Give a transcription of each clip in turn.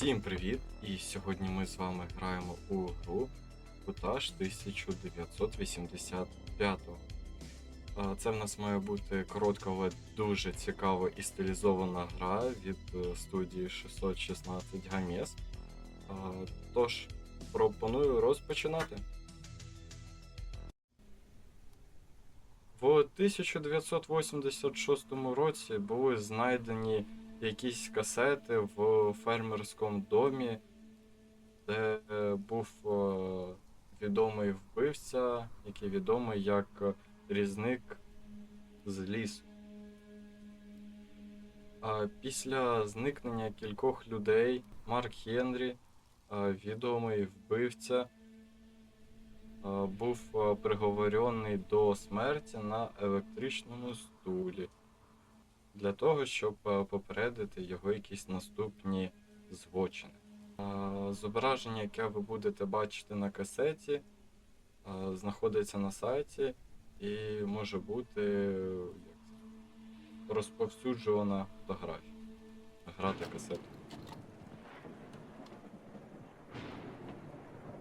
Всім привіт! І сьогодні ми з вами граємо у гру Кутаж 1985. Це в нас має бути коротка, але дуже цікава і стилізована гра від е, студії 616 Гамес. Тож, пропоную розпочинати. В 1986 році були знайдені якісь касети в фермерському домі, де е, був е, відомий вбивця, який відомий як е, різник з лісу. Після зникнення кількох людей Марк Хенрі, відомий вбивця, був приговорений до смерті на електричному стулі для того, щоб е, попередити його якісь наступні злочини. Е, Зображення, яке ви будете бачити на касеті, е, знаходиться на сайті і може бути розповсюджувана фотографія. Грати касету.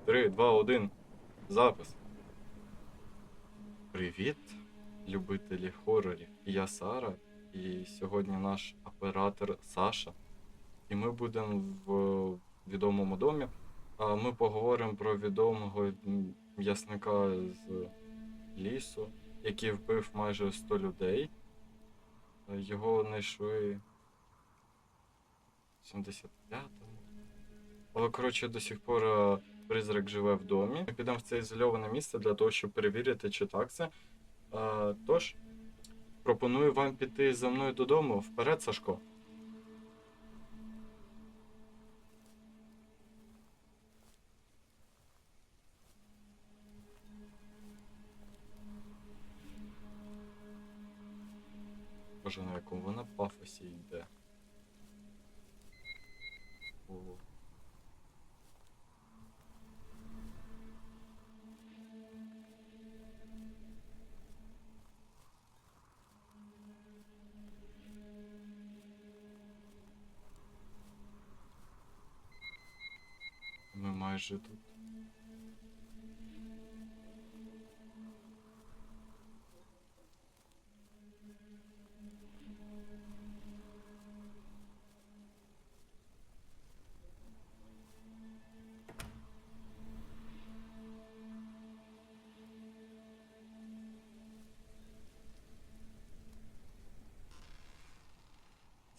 3, 2, 1. Запис. Привіт, любителі хорорів. Я Сара. І сьогодні наш оператор Саша. І ми будемо в відомому домі. А ми поговоримо про відомого м'ясника з лісу, який вбив майже 100 людей. Його знайшли в 75-му. Але, коротше, до сих пор е, призрак живе в домі. Ми підемо в це ізольоване місце для того, щоб перевірити, чи так це. Е, Тож. Пропоную вам піти за мною додому. Вперед, Сашко. Боже, на якому вона пафосі йде. Ми майже тут.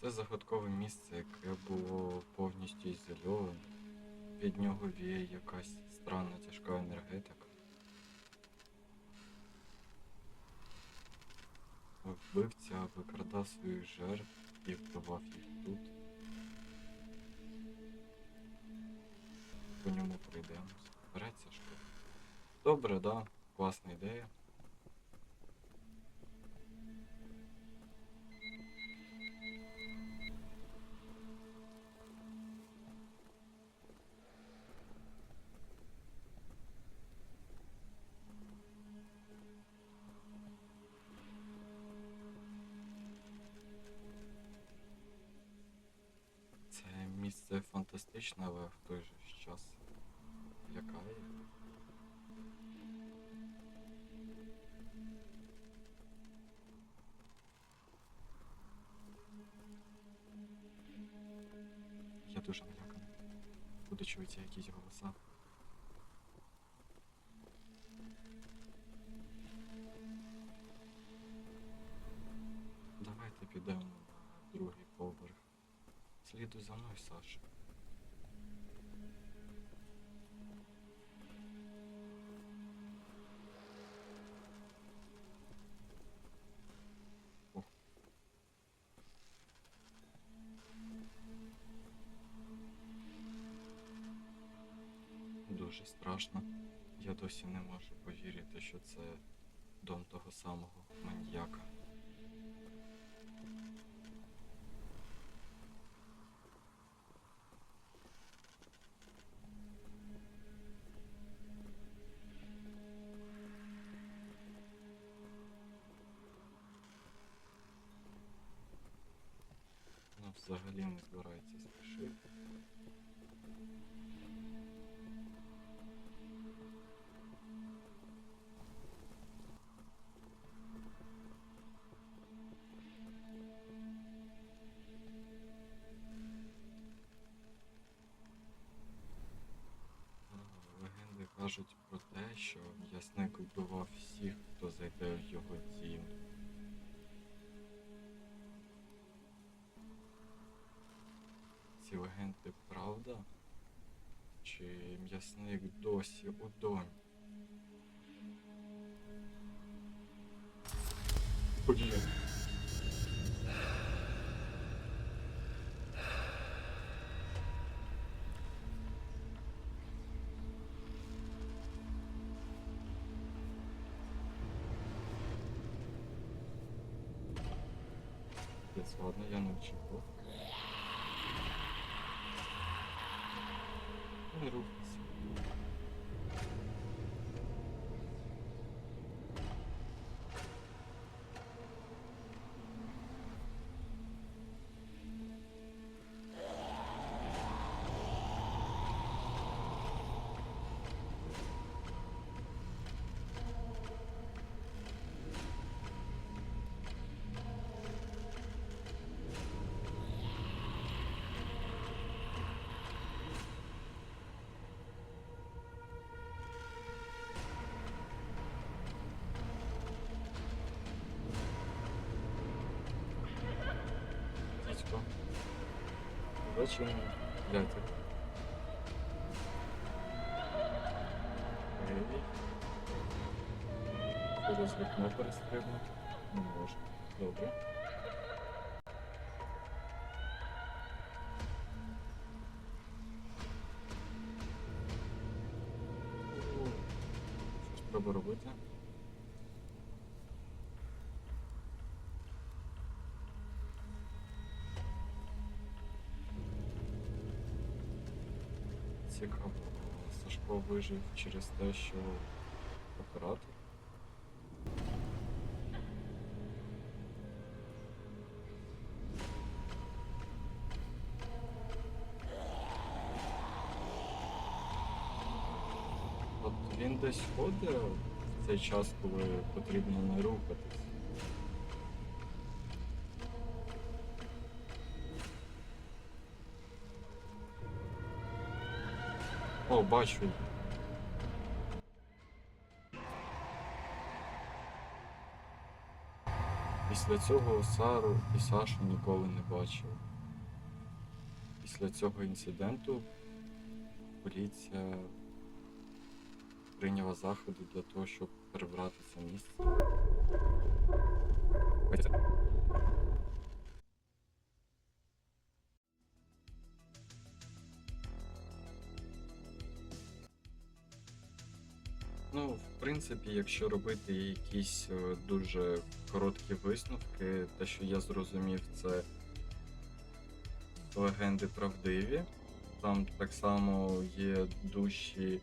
Це загадкове місце, яке було повністю ізольоване. Від нього віє якась странна тяжка енергетика. Вбивця викрадав своїх жертв і вбивав їх тут. По ньому пройдемось. Вперед, Сашко. Добре, да, класна ідея. Місце фантастичне, але в той же час лякає. Я дуже наляканий. Буду чуються якісь голоса. Давайте підемо. Слідуй за мною, Саша. Дуже страшно. Я досі не можу повірити, що це дом того самого маньяка. взагалі не збирається спішити. Легенди кажуть про те, що м'ясник вбивав всіх, хто зайде в його тіло. Ці легенди правда? Чи м'ясник досі у домі? Блін. Ладно, я. Не рухайся. Número Зачем гляньте? Ей. Через вікно перестрибнути? Не можна. Добре. О, Що ж треба робити? Цікаво. Сашко вижив через те, що оператор. От він десь ходить в цей час, коли потрібно не рухатись. О, бачу. Після цього Сару і Сашу ніколи не бачив. Після цього інциденту поліція прийняла заходи для того, щоб прибрати це місце. Ну, в принципі, якщо робити якісь е, дуже короткі висновки, те, що я зрозумів, це легенди правдиві. Там так само є душі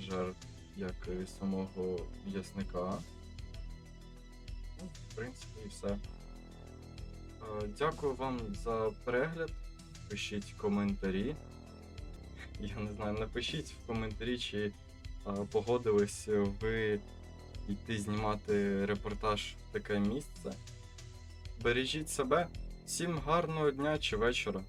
жертв, як і самого м'ясника. Ну, в принципі, і все. Е, Дякую вам за перегляд. Пишіть коментарі. Я не знаю, напишіть в коментарі, чи погодились ви йти знімати репортаж в таке місце. Бережіть себе. Всім гарного дня чи вечора.